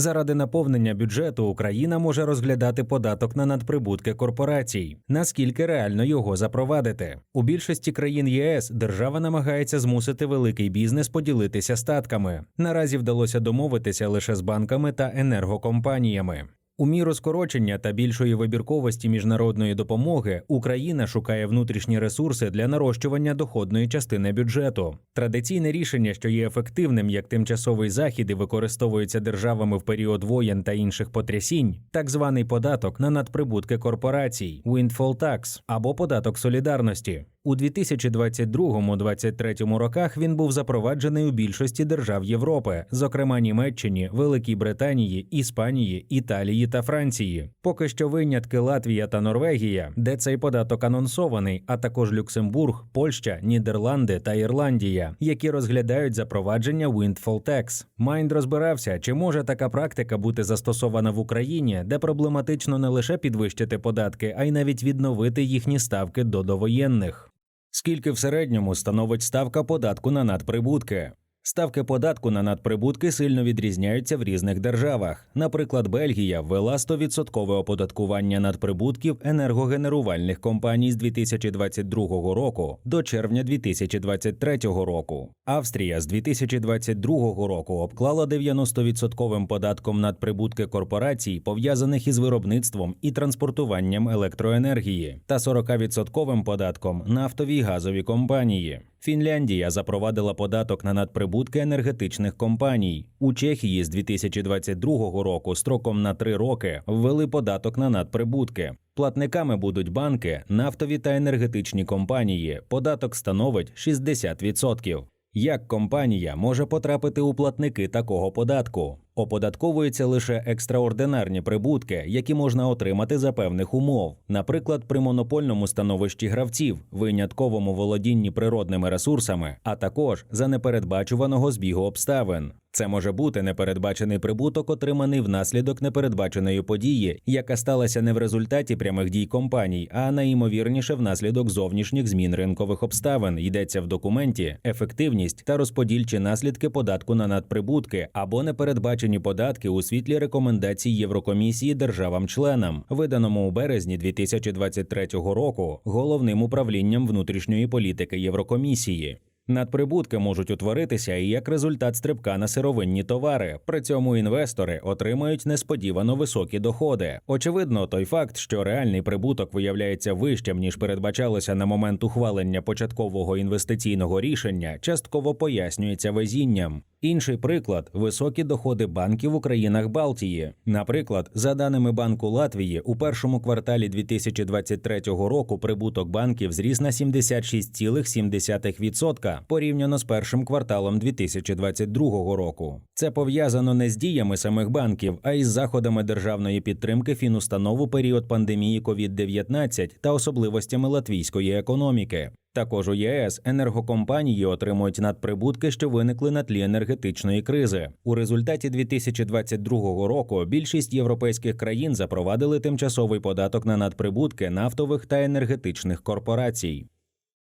Заради наповнення бюджету Україна може розглядати податок на надприбутки корпорацій. Наскільки реально його запровадити? У більшості країн ЄС держава намагається змусити великий бізнес поділитися статками. Наразі вдалося домовитися лише з банками та енергокомпаніями. У міру скорочення та більшої вибірковості міжнародної допомоги Україна шукає внутрішні ресурси для нарощування доходної частини бюджету. Традиційне рішення, що є ефективним як тимчасовий захід і використовується державами в період воєн та інших потрясінь, так званий податок на надприбутки корпорацій windfall tax або податок солідарності. У 2022-2023 роках він був запроваджений у більшості держав Європи, зокрема Німеччині, Великій Британії, Іспанії, Італії та Франції. Поки що винятки Латвія та Норвегія, де цей податок анонсований, а також Люксембург, Польща, Нідерланди та Ірландія, які розглядають запровадження windfall tax. Майнд розбирався, чи може така практика бути застосована в Україні, де проблематично не лише підвищити податки, а й навіть відновити їхні ставки до довоєнних. Скільки в середньому становить ставка податку на надприбутки? Ставки податку на надприбутки сильно відрізняються в різних державах. Наприклад, Бельгія ввела 100% оподаткування надприбутків енергогенерувальних компаній з 2022 року до червня 2023 року. Австрія з 2022 року обклала 90% податком надприбутки корпорацій, пов'язаних із виробництвом і транспортуванням електроенергії, та 40% податком нафтові й газові компанії. Фінляндія запровадила податок на надприбутки енергетичних компаній. У Чехії з 2022 року строком на три роки ввели податок на надприбутки. Платниками будуть банки, нафтові та енергетичні компанії. Податок становить 60%. Як компанія може потрапити у платники такого податку? Оподатковуються лише екстраординарні прибутки, які можна отримати за певних умов, наприклад, при монопольному становищі гравців, винятковому володінні природними ресурсами, а також за непередбачуваного збігу обставин. Це може бути непередбачений прибуток, отриманий внаслідок непередбаченої події, яка сталася не в результаті прямих дій компаній, а найімовірніше внаслідок зовнішніх змін ринкових обставин. Йдеться в документі ефективність та розподільчі наслідки податку на надприбутки або непередбачені податки у світлі рекомендацій Єврокомісії державам-членам, виданому у березні 2023 року головним управлінням внутрішньої політики Єврокомісії. Надприбутки можуть утворитися і як результат стрибка на сировинні товари. При цьому інвестори отримають несподівано високі доходи. Очевидно, той факт, що реальний прибуток виявляється вищим ніж передбачалося на момент ухвалення початкового інвестиційного рішення, частково пояснюється везінням. Інший приклад високі доходи банків у країнах Балтії. Наприклад, за даними Банку Латвії, у першому кварталі 2023 року прибуток банків зріс на 76,7% порівняно з першим кварталом 2022 року. Це пов'язано не з діями самих банків, а із заходами державної підтримки фінустанов у період пандемії COVID-19 та особливостями латвійської економіки. Також у ЄС енергокомпанії отримують надприбутки, що виникли на тлі енергетичної кризи. У результаті 2022 року більшість європейських країн запровадили тимчасовий податок на надприбутки нафтових та енергетичних корпорацій.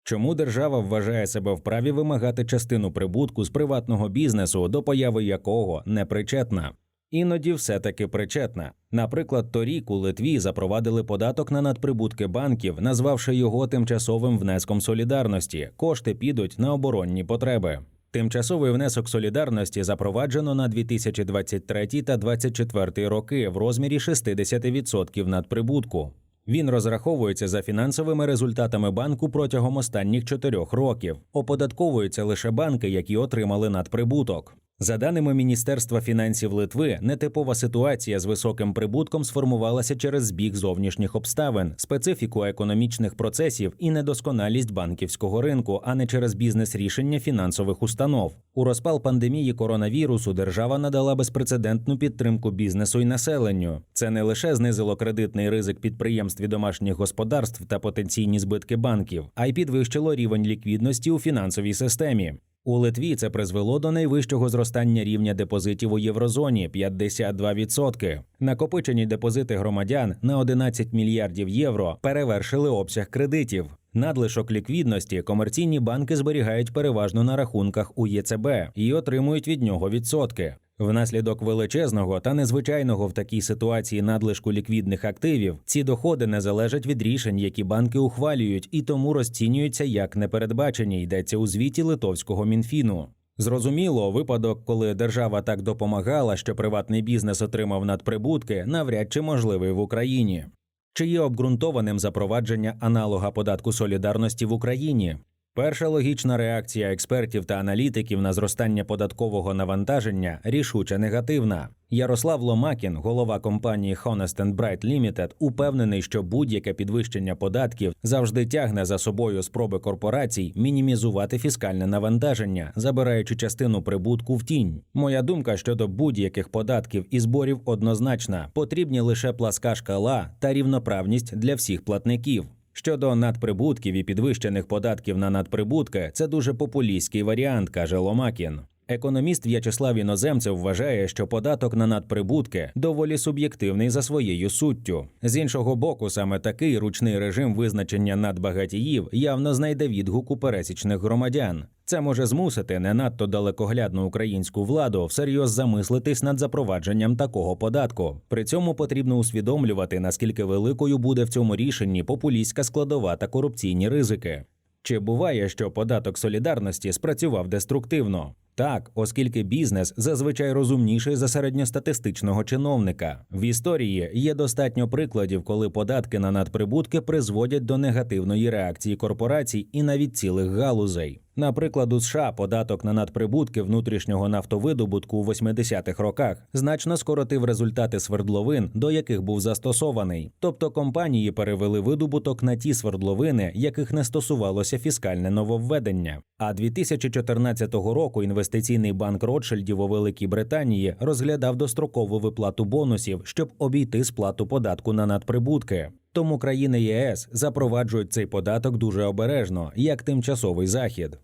Чому держава вважає себе вправі вимагати частину прибутку з приватного бізнесу, до появи якого не причетна? Іноді все таки причетна. Наприклад, торік у Литві запровадили податок на надприбутки банків, назвавши його тимчасовим внеском солідарності. Кошти підуть на оборонні потреби. Тимчасовий внесок солідарності запроваджено на 2023 та 2024 роки в розмірі 60% надприбутку. Він розраховується за фінансовими результатами банку протягом останніх чотирьох років. Оподатковуються лише банки, які отримали надприбуток. За даними Міністерства фінансів Литви, нетипова ситуація з високим прибутком сформувалася через збіг зовнішніх обставин, специфіку економічних процесів і недосконалість банківського ринку, а не через бізнес-рішення фінансових установ. У розпал пандемії коронавірусу держава надала безпрецедентну підтримку бізнесу і населенню. Це не лише знизило кредитний ризик підприємств і домашніх господарств та потенційні збитки банків, а й підвищило рівень ліквідності у фінансовій системі. У Литві це призвело до найвищого зростання рівня депозитів у єврозоні 52%. Накопичені депозити громадян на 11 мільярдів євро перевершили обсяг кредитів. Надлишок ліквідності комерційні банки зберігають переважно на рахунках у ЄЦБ і отримують від нього відсотки. Внаслідок величезного та незвичайного в такій ситуації надлишку ліквідних активів ці доходи не залежать від рішень, які банки ухвалюють, і тому розцінюються як непередбачені. Йдеться у звіті литовського мінфіну. Зрозуміло, випадок, коли держава так допомагала, що приватний бізнес отримав надприбутки, навряд чи можливий в Україні. Чи є обґрунтованим запровадження аналога податку солідарності в Україні? Перша логічна реакція експертів та аналітиків на зростання податкового навантаження рішуче негативна. Ярослав Ломакін, голова компанії Honest and Bright Limited, упевнений, що будь-яке підвищення податків завжди тягне за собою спроби корпорацій мінімізувати фіскальне навантаження, забираючи частину прибутку в тінь. Моя думка щодо будь-яких податків і зборів однозначна: потрібні лише пласка шкала та рівноправність для всіх платників. Щодо надприбутків і підвищених податків на надприбутки, це дуже популістський варіант, каже Ломакін. Економіст В'ячеслав Іноземцев вважає, що податок на надприбутки доволі суб'єктивний за своєю суттю. З іншого боку, саме такий ручний режим визначення надбагатіїв явно знайде відгук у пересічних громадян. Це може змусити не надто далекоглядну українську владу всерйоз замислитись над запровадженням такого податку. При цьому потрібно усвідомлювати, наскільки великою буде в цьому рішенні популістська складова та корупційні ризики. Чи буває, що податок солідарності спрацював деструктивно? Так, оскільки бізнес зазвичай розумніший за середньостатистичного чиновника. В історії є достатньо прикладів, коли податки на надприбутки призводять до негативної реакції корпорацій і навіть цілих галузей. Наприклад, у США податок на надприбутки внутрішнього нафтовидобутку у 80-х роках значно скоротив результати свердловин, до яких був застосований. Тобто компанії перевели видобуток на ті свердловини, яких не стосувалося фіскальне нововведення. А 2014 року інвестиційний банк Ротшильдів у Великій Британії розглядав дострокову виплату бонусів, щоб обійти сплату податку на надприбутки. Тому країни ЄС запроваджують цей податок дуже обережно, як тимчасовий захід.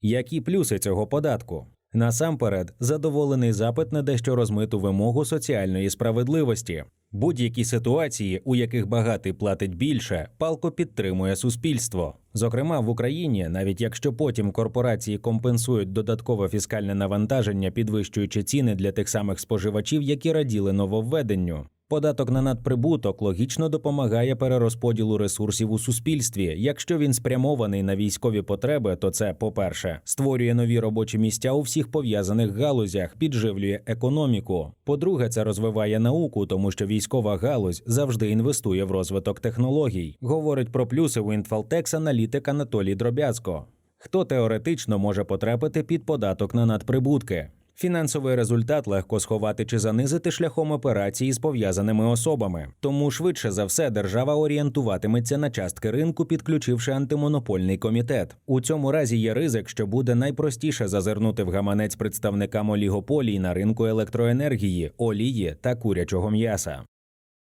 Які плюси цього податку? Насамперед, задоволений запит на дещо розмиту вимогу соціальної справедливості. Будь-які ситуації, у яких багатий платить більше, палко підтримує суспільство. Зокрема, в Україні, навіть якщо потім корпорації компенсують додаткове фіскальне навантаження, підвищуючи ціни для тих самих споживачів, які раділи нововведенню. Податок на надприбуток логічно допомагає перерозподілу ресурсів у суспільстві. Якщо він спрямований на військові потреби, то це, по-перше, створює нові робочі місця у всіх пов'язаних галузях, підживлює економіку. По-друге, це розвиває науку, тому що військова галузь завжди інвестує в розвиток технологій. Говорить про плюси Інфалтекс аналітик Анатолій Дробязко. Хто теоретично може потрапити під податок на надприбутки? Фінансовий результат легко сховати чи занизити шляхом операції з пов'язаними особами. Тому швидше за все держава орієнтуватиметься на частки ринку, підключивши антимонопольний комітет. У цьому разі є ризик, що буде найпростіше зазирнути в гаманець представникам олігополій на ринку електроенергії, олії та курячого м'яса.